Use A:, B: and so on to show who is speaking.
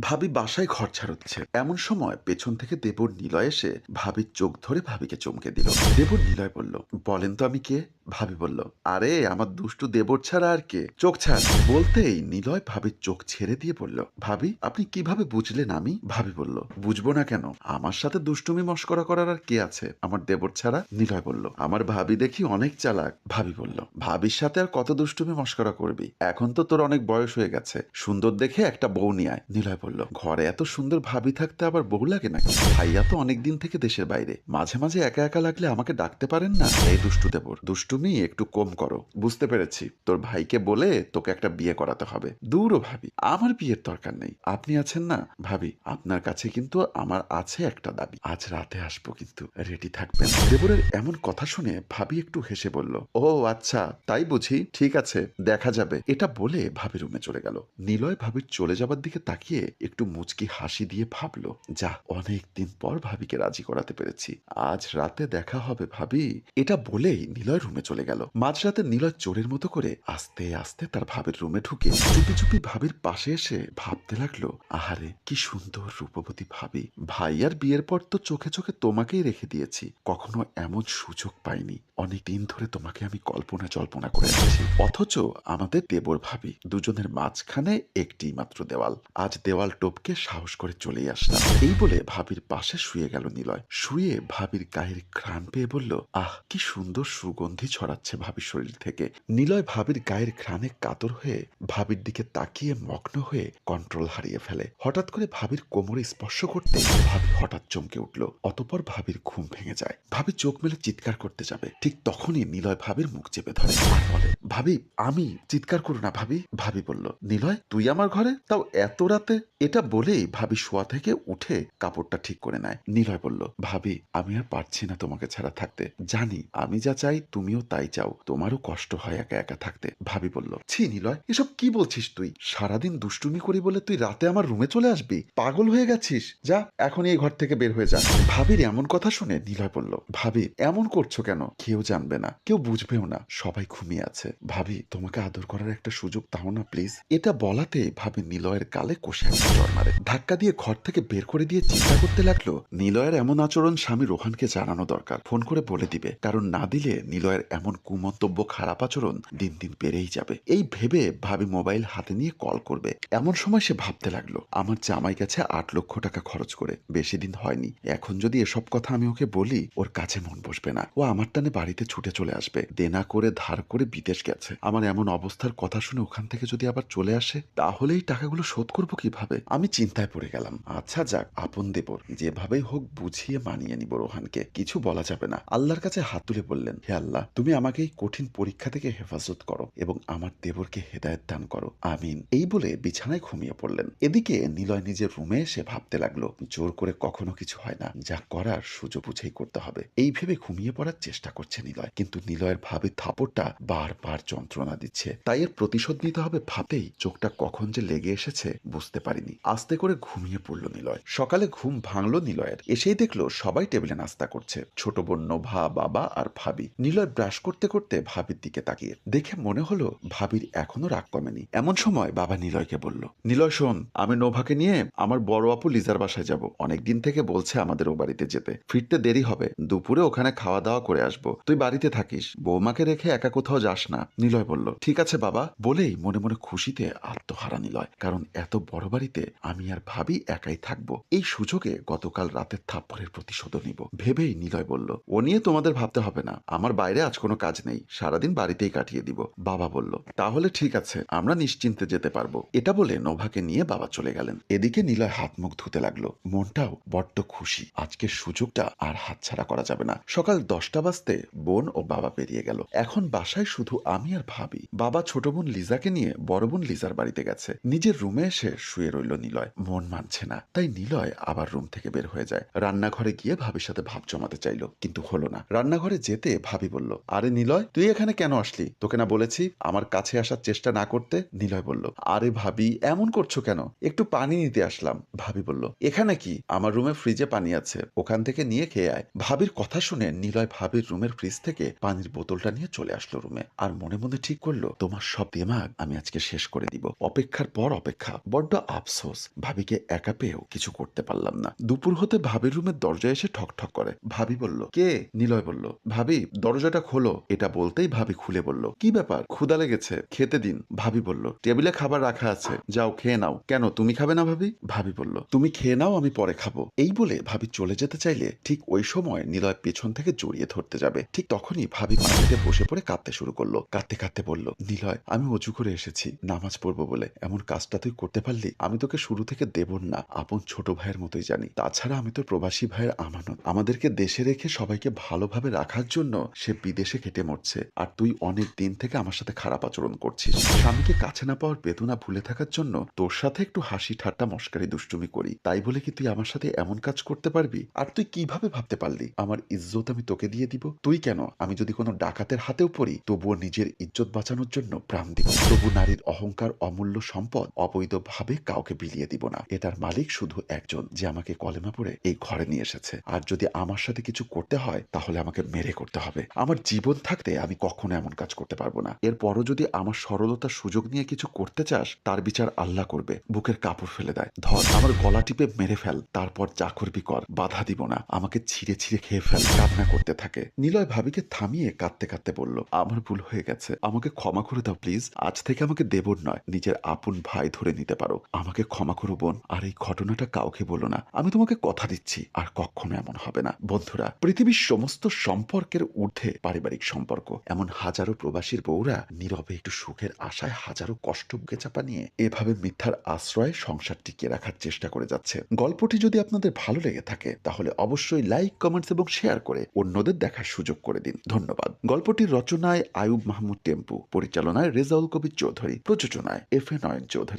A: ভাবি বাসায় ঘর ছাড়ছে এমন সময় পেছন থেকে দেবর নিলয় এসে ভাবির চোখ ধরে ভাবিকে চমকে দিল। দেবর নিলয় বলল, বলেন তো আমি কে? ভাবি বলল, আরে, আমার দুষ্টু দেবর ছাড়া আর কে? চোখ ছাড়। বলতেই নিলয় ভাবির চোখ ছেড়ে দিয়ে বলল, ভাবি, আপনি কীভাবে বুঝলেন আমি? ভাবি বলল, বুঝব না কেন। আমার সাথে দুষ্টুমি মস্করা করার আর কে আছে? আমার দেবর ছাড়া? নিলয় বলল, আমার ভাবি দেখি অনেক চালাক। ভাবি বলল, ভাবির সাথে আর কত দুষ্টুমি মস্করা করবি? এখন তো তোর অনেক বয়স হয়ে গেছে। সুন্দর দেখে একটা বউ নিয়ে আয়। নিলয় বলল, ঘরে এত সুন্দর ভাবি থাকতে আবার বউ লাগে নাকি? ভাইয়া তো অনেক দিন থেকে দেশের বাইরে। মাঝে মাঝে একা একা লাগলে আমাকে ডাকতে পারেন না? এই দুষ্টু দেবর, দুষ্টুমি একটু কম করো। বুঝতে পেরেছি। তোর ভাইকে বলে তোকে একটা বিয়ে করাতে হবে। দূরও ভাবি, আমার বিয়ের দরকার নেই। আপনি আছেন না? ভাবি, আপনার কাছে কিন্তু আমার আছে একটা দাবি। আজ রাতে আসব কিন্তু, রেডি থাকবেন। দেবরের এমন কথা শুনে ভাবি একটু হেসে বলল, ও আচ্ছা তাই বুঝি। ঠিক আছে, দেখা যাবে। এটা বলে ভাবি রুমে চলে গেল। নিলয় ভাবির চলে যাবার দিকে তাকিয়ে একটু মুচকি হাসি দিয়ে ভাবলো, যা অনেক দিন পর ভাবিকে রাজি করাতে পেরেছি। আজ রাতে দেখা হবে ভাবি। এটা বলেই নিলয় রুমে চলে গেল। মাঝরাতে নিলয় চোরের মতো করে আস্তে আস্তে তার ভাবির রুমে ঢুকে চুপি চুপি ভাবির পাশে এসে ভাবতে লাগল, আহারে, কি সুন্দর রূপবতী ভাবি। ভাইয়ার বিয়ের পর তো চোখে চোখে তোমাকেই রেখে দিয়েছি। কখনো এমন সুযোগ পাইনি। অনেক দিন ধরে তোমাকে আমি কল্পনা জল্পনা করে আছি অথচ আমাদের দেবর ভাবি দুজনের মাঝখানে একটি মাত্র দেওয়াল। আজ দেওয়াল টপকে সাহস করে চলেই আসলাম। এই বলে ভাবির পাশে শুয়ে গেল নিলয়। শুয়ে ভাবির গায়ের ঘ্রাণ পেয়ে বলল, আহ, কি সুন্দর সুগন্ধি ছড়াচ্ছে ভাবির শরীর থেকে। নিলয় ভাবির গায়ের ঘ্রাণে কাতর হয়ে ভাবির দিকে তাকিয়ে মগ্ন হয়ে কন্ট্রোল হারিয়ে ফেলে। হঠাৎ করে ভাবির কোমরে স্পর্শ করতে ভাবি হঠাৎ চমকে উঠল। অতপর ভাবির ঘুম ভেঙে যায়। ভাবি চোখ মেলে চিৎকার করতে যাবে। ঠিক তখনই নিলয় ভাবির মুখ চেপে ধরে বলে, ভাবি, আমি চিৎকার করো না ভাবি। ভাবি বলল, নিলয়, তুই আমার ঘরে? তাও এত রাতে? এটা বলেই ভাবি শোয়া থেকে উঠে কাপড়টা ঠিক করে নেয়। নিলয় বলল, ভাবি, আমি আর পারছি না তোমাকে ছাড়া থাকতে। জানি, আমি যা চাই তুমিও তাই চাও। তোমারও কষ্ট হয় একা একা থাকতে। ভাবি বলল, ছি, নিলয়, এসব কি বলছিস তুই? সারাদিন দুষ্টুমি করি বলে তুই রাতে আমার রুমে চলে আসবি? পাগল হয়ে গেছিস। যা এখন এই ঘর থেকে বের হয়ে যা। ভাবির এমন কথা শুনে নিলয় বলল, ভাবি, এমন করছ কেন? কেউ জানবে না, কেউ বুঝবেও না, সবাই ঘুমিয়ে আছে। ভাবি, তোমাকে আদর করার একটা সুযোগ দাও না, প্লিজ। এটা বলাতে ভাবি নিলয়ের গালে কষে মারে ধাক্কা দিয়ে ঘর থেকে বের করে দিয়ে চিন্তা করতে লাগল, নিলয়ের এমন আচরণ স্বামী রোহানকে জানানো দরকার। ফোন করে বলে দিবে। কারণ না দিলে নিলয়ের এমন কুমন্তব্য, খারাপ আচরণ দিন দিন বেড়েই যাবে। এই ভেবে ভাবি মোবাইল হাতে নিয়ে কল করবে। এমন সময় সে ভাবতে লাগল, আমার জামাই কাছে আট লক্ষ টাকা খরচ করে, বেশি দিন হয়নি। এখন যদি এসব কথা আমি ওকে বলি, ওর কাছে মন বসবে না। ও আমার টানে বাড়িতে ছুটে চলে আসবে। দেনা করে, ধার করে বিদেশ গেছে। আমার এমন অবস্থার কথা শুনে ওখান থেকে যদি আবার চলে আসে, তাহলে এই টাকাগুলো শোধ করব কীভাবে? আমি চিন্তায় পড়ে গেলাম। আচ্ছা যাক, আপন দেবর, যেভাবেই হোক বুঝিয়ে মানিয়ে নিব রোহানকে, কিছু বলা যাবে না। আল্লাহর কাছে হাত তুলে বললেন, হে আল্লাহ, তুমি আমাকে এই কঠিন পরীক্ষা থেকে হেফাজত করো এবং আমার দেবরকে হেদায়ত দান করো। আমিন। এই বলে বিছানায় ঘুমিয়ে পড়লেন। এদিকে নিলয় নিজের রুমে এসে ভাবতে লাগল, জোর করে কখনো কিছু হয় না, যা করার সুযোগ বুঝেই করতে হবে। এই ভেবে ঘুমিয়ে পড়ার চেষ্টা করছে নিলয়, কিন্তু নিলয়ের ভাবে থাপড়টা বারবার যন্ত্রণা দিচ্ছে। তাই এর প্রতিশোধ নিতে হবে ভাবতেই চোখটা কখন যে লেগে এসেছে বুঝতে পারিনি। আস্তে করে ঘুমিয়ে পড়ল নিলয়। সকালে ঘুম ভাঙলো নিলয়ের। এসেই দেখল সবাই টেবিলে নাস্তা করছে। ছোট বোন নোভা, বাবা আর ভাবি। নিলয় ব্রাশ করতে করতে ভাবির দিকে তাকিয়ে। দেখে মনে হলো ভাবির এখনও রাগ কমেনি। এমন সময় বাবা নিলয়কে বলল, নিলয়, শোন, আমি নোভাকে নিয়ে আমার বড় আপু লিজার বাসায় যাব। অনেকদিন থেকে বলছে আমাদের ও বাড়িতে যেতে। ফিরতে দেরি হবে। দুপুরে ওখানে খাওয়া দাওয়া করে আসব। তুই বাড়িতে থাকিস। বৌমাকে রেখে একা কোথাও যাস না। নিলয় বলল, ঠিক আছে বাবা। বলেই মনে মনে খুশিতে আত্মহারা নিলয়। কারণ এত বড় বাড়িতে আমি আর ভাবি একাই থাকব। এই সুযোগে গতকাল রাতের থাপ্পড়ের প্রতিশোধ নিব। ভেবেই নিলয় বলল, ও নিয়ে তোমাদের ভাবতে হবে না। আমার বাইরে আজ কোনো কাজ নেই। সারাদিন বাড়িতেই কাটিয়ে দিব। বাবা বলল, তাহলে ঠিক আছে, আমরা নিশ্চিন্তে যেতে পারব। এটা বলে নোভাকে নিয়ে বাবা চলে গেলেন। এদিকে নিলয় হাত মুখ ধুতে লাগল। মনটাও বড্ড খুশি। আজকের সুযোগটা আর হাতছাড়া করা যাবে না। সকাল দশটা বাজতে বোন ও বাবা বেরিয়ে গেল। এখন বাসায় শুধু আমি আর ভাবি। বাবা ছোট বোন লিজাকে নিয়ে বড় বোন লিজার বাড়িতে গেছে। নিজের রুমে এসে শুয়ে রইল। নিলয়। মন মানছে না। তাই নিলয় আবার রুম থেকে বের হয়ে যায়। রান্নাঘরে গিয়ে ভাবির সাথে ভাব জমাতে চাইলো, কিন্তু হলো না। রান্নাঘরে যেতে ভাবি বলল, আরে নিলয়, তুই এখানে কেন আসলি? তোকে না বলেছি, আমার কাছে আসার চেষ্টা না করতে? নিলয় বলল, আরে ভাবি, এমন করছ কেন? একটু পানি নিতে আসলাম। ভাবি বলল, এখানে কি? আমার রুমে ফ্রিজে পানি আছে। ওখান থেকে নিয়ে খেয়ে আয়। ভাবির কথা শুনে নিলয় ভাবির রুমের ফ্রিজ থেকে পানির বোতলটা নিয়ে চলে আসলো রুমে। আর মনে মনে ঠিক করল, তোমার সব দেমাগ আমি আজকে শেষ করে দিব। অপেক্ষার পর অপেক্ষা। বড্ড আফসোস। ভাবিকে একা পেয়েও কিছু করতে পারলাম না। দুপুর হতে ভাবির রুমের দরজায় এসে ঠক ঠক করে। ভাবি বলল, কে? নিলয় বলল, ভাবি, দরজাটা খোলো। এটা বলতেই ভাবি খুলে বলল, কি ব্যাপার? ক্ষুদা লেগেছে, খেতে দিন। ভাবি বলল, টেবিলে খাবার রাখা আছে, যাও খেয়ে নাও। কেন, তুমি খাবে না ভাবি? ভাবি বলল, তুমি খেয়ে নাও, আমি পরে খাব। এই বলে ভাবি চলে যেতে চাইলে ঠিক ওই সময় নিলয় পেছন থেকে জড়িয়ে ধরতে যাবে। ঠিক তখনই ভাবি মাটিতে বসে পড়ে কাঁদতে শুরু করল। কাঁদতে কাঁদতে বলল, নিলয়, আমি অজু করে এসেছি, নামাজ পড়ব বলে। এমন কাজটা তুই করতে পারলি? আমি তোকে শুরু থেকে দেবন না, আপন ছোট ভাইয়ের মতোই জানি। তাছাড়া আমি তোর প্রবাসী ভাইয়ের আমানত। আমাদেরকে দেশে রেখে সবাইকে ভালোভাবে রাখার জন্য সে বিদেশে কেটে মরছে। আর তুই অনেক দিন থেকে আমার সাথে খারাপ আচরণ করছিস। স্বামীকে কাছে না পাওয়ার বেদনা ভুলে থাকার জন্য তোর সাথে একটু হাসি ঠাট্টা মস্কারি দুষ্টুমি করি। তাই বলে কি তুই আমার সাথে এমন কাজ করতে পারবি? আর তুই কীভাবে ভাবতে পারলি? আমার ইজ্জত আমি তোকে দিয়ে দিব। তুই কেন? আমি যদি কোনো ডাকাতের হাতেও পড়ি, তবুও নিজের ইজ্জত বাঁচানোর জন্য প্রাণ দিব। তবু নারীর অহংকার, অমূল্য সম্পদ অবৈধভাবে কাউকে বিলিয়ে দিব না। এটার মালিক শুধু একজন যে আমাকে কলেমা পড়ে এই ঘরে নিয়ে এসেছে। আর যদি আমার সাথে কিছু করতে হয়, তাহলে আমাকে মেরে করতে হবে। আমার জীবন থাকতে আমি কখনো এমন কাজ করতে পারব না। এরপরও যদি আমার সরলতার সুযোগ নিয়ে কিছু করতে চাস, তার বিচার আল্লাহ করবে। বুকের কাপড় ফেলে দেয়। ধর, আমার গলা টিপে মেরে ফেল। তারপর যা করবি কর বাধা দিব না। আমাকে ছিঁড়ে ছিঁড়ে খেয়ে ফেল। কান্না করতে থাকে। নিলয় ভাবিকে থামিয়ে কাঁদতে কাঁদতে বলল, আমার ভুল হয়ে গেছে। আমাকে ক্ষমা করে দাও, প্লিজ। আজ থেকে আমাকে দেবর নয়। নিজের আপন ভাই ধরে নিতে পারো। আমাকে ক্ষমা করো, বোন। আর এই ঘটনাটা কাউকে বলো না। আমি তোমাকে কথা দিচ্ছি, আর কখনো এমন হবে না। বন্ধুরা, পৃথিবীর সমস্ত সম্পর্কের ঊর্ধ্বে পারিবারিক সম্পর্ক। এমন হাজারো প্রবাসীর বউরা নীরবে একটু সুখের আশায় হাজারো কষ্ট বুকে চাপা নিয়ে এভাবে মিথ্যার আশ্রয়ে সংসার টিকিয়ে রাখার চেষ্টা করে যাচ্ছে। গল্পটি যদি আপনাদের ভালো লেগে থাকে, তাহলে অবশ্যই লাইক, কমেন্টস এবং শেয়ার করে অন্যদের দেখার সুযোগ করে দিন। ধন্যবাদ। গল্পটির রচনায় আয়ুব মাহমুদ টেম্পু, পরিচালনায় রেজাউল কবির চৌধুরী, প্রযোজনায় এফ এ নয়ন চৌধুরী।